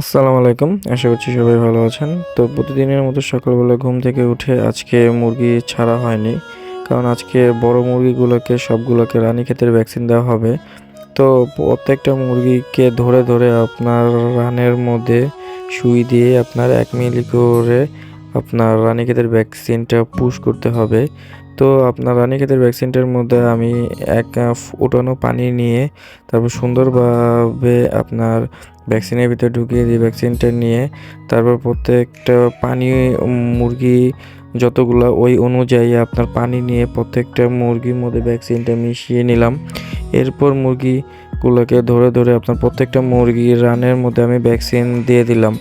আসসালামু আলাইকুম, আশা করছি সবাই ভালো আছেন। তো প্রতিদিনের মতো সকালবেলা ঘুম থেকে উঠে আজকে মুরগি ছাড়া হয়নি, কারণ আজকে বড় মুরগিগুলোকে, সবগুলোকে রানী রানীক্ষেতের ভ্যাকসিন দেওয়া হবে। তো প্রত্যেকটা মুরগিকে ধরে ধরে আপনার রানের মধ্যে সুই দিয়ে আপনার এক মিলি করে আপনার রানীক্ষেতের ভ্যাকসিনটা পুশ করতে হবে। তো আপনার রানীক্ষেতের ভ্যাকসিনটার মধ্যে আমি এক ফুটানো পানি নিয়ে, তারপর সুন্দরভাবে আপনার ভ্যাকসিনের ভিতরে ঢুকিয়ে দিই ভ্যাকসিনটা নিয়ে, তারপর প্রত্যেকটা পানি মুরগি যতগুলো ওই অনুযায়ী আপনার পানি নিয়ে প্রত্যেকটা মুরগির মধ্যে ভ্যাকসিনটা মিশিয়ে নিলাম। এরপর মুরগিগুলোকে ধরে ধরে আপনার প্রত্যেকটা মুরগির রানের মধ্যে আমি ভ্যাকসিন দিয়ে দিলাম।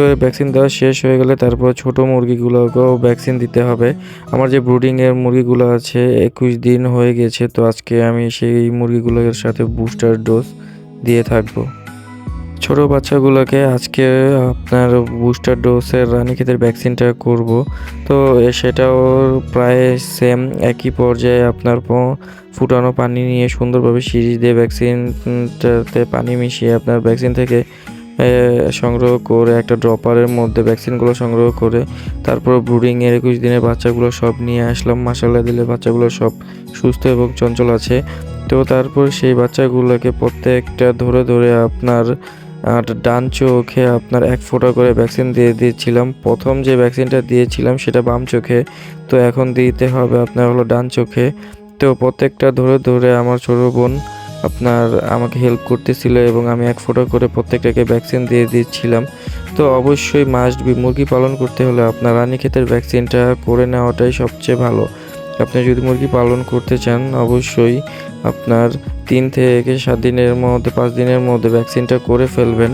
তো ভ্যাকসিন দেওয়া শেষ হয়ে গেলে তারপর ছোট মুরগিগুলোকেও ভ্যাকসিন দিতে হবে। আমার যে ব্রুডিংয়ের মুরগিগুলো আছে, একুশ দিন হয়ে গেছে, তো আজকে আমি সেই মুরগিগুলোর সাথে বুস্টার ডোজ দিয়ে থাকব। ছোট বাচ্চাগুলোকে আজকে আপনার বুস্টার ডোজের রানীক্ষেতের ভ্যাকসিনটা করব। তো সেটাও প্রায় সেম একই পর্যায়ে আপনার ফুটানো পানি নিয়ে সুন্দরভাবে সিরিজ দিয়ে ভ্যাকসিনটাতে পানি মিশিয়ে আপনার ভ্যাকসিন থেকে সংগ্রহ করে একটা ড্রপারের মধ্যে ভ্যাকসিনগুলো সংগ্রহ করে তারপর ব্রুডিংয়ের একুশ দিনের বাচ্চাগুলো সব নিয়ে আসলাম। মাসাল্লাহ দিলে বাচ্চাগুলো সব সুস্থ এবং চঞ্চল আছে। তো তারপর সেই বাচ্চাগুলোকে প্রত্যেকটা ধরে ধরে আপনার, আর ডান চোখে আপনার এক ফোঁটা করে ভ্যাকসিন দিয়ে দিয়েছিলাম। প্রথম যে ভ্যাকসিনটা দিয়েছিলাম সেটা বাম চোখে। তো এখন দিতে হবে আপনার হলো ডান চোখে। তো প্রত্যেকটা ধরে ধরে আমার ছোটো বোন আপনার আমাকে হেল্প করতেছিল এবং আমি এক ফোঁটা করে প্রত্যেকটাকে ভ্যাকসিন দিয়ে দিচ্ছিলাম। তো অবশ্যই মাস্ট বি মুরগি পালন করতে হলে আপনার রানীক্ষেতের ভ্যাকসিনটা করে নেওয়াটাই সবচেয়ে ভালো। আপনি যদি মুরগি পালন করতে চান, অবশ্যই আপনার তিন থেকে সাত দিনের মধ্যে, পাঁচ দিনের মধ্যে ভ্যাকসিনটা করে ফেলবেন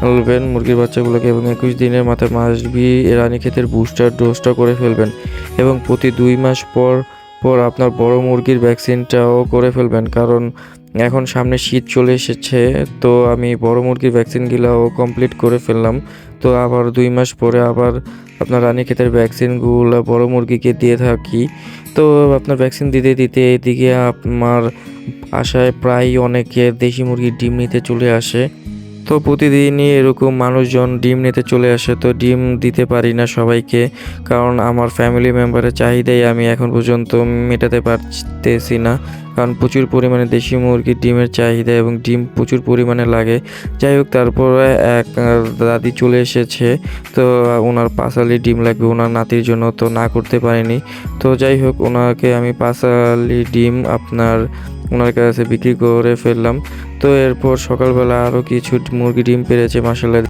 ফেলবেন মুরগির বাচ্চাগুলোকে এবং একুশ দিনের মাথায় মাস্ট মাসবি রানীক্ষেতের বুস্টার ডোজটা করে ফেলবেন। এবং প্রতি দুই মাস পর পর আপনার বড় মুরগির ভ্যাকসিনটাও করে ফেলবেন। কারণ এখন সামনে শীত চলে এসেছে, তো আমি বড় মুরগির ভ্যাকসিনগুলোও কমপ্লিট করে ফেললাম। তো আবার দুই মাস পরে আবার আপনার রানীক্ষেতের ভ্যাকসিনগুলো বড় মুরগিকে দিয়ে থাকি। তো আপনার ভ্যাকসিন দিতে দিতে এদিকে আমার আশায় প্রায় অনেকে দেশি মুরগির ডিম নিতে চলে আসে। তো প্রতিদিনই এরকম মানুষজন ডিম নিতে চলে আসে, তো ডিম দিতে পারি না সবাইকে। কারণ আমার ফ্যামিলি মেম্বারের চাহিদাই আমি এখন পর্যন্ত মেটাতে পারতেছি না। কারণ প্রচুর পরিমাণে দেশি মুরগির ডিমের চাহিদা এবং ডিম প্রচুর পরিমাণে লাগে। যাই হোক, তারপরে এক দাদি চলে এসেছে, তো ওনার পাঁচালি ডিম লাগবে। ওনার নাতির জন্য তো না করতে পারিনি। তো যাই হোক, ওনাকে আমি পাঁচালি ডিম আপনার ওনার কাছে বিক্রি করে ফেললাম। তো এরপর সকালবেলা আরও কিছু মুরগি ডিম পেরেছে মাসাল্লাহ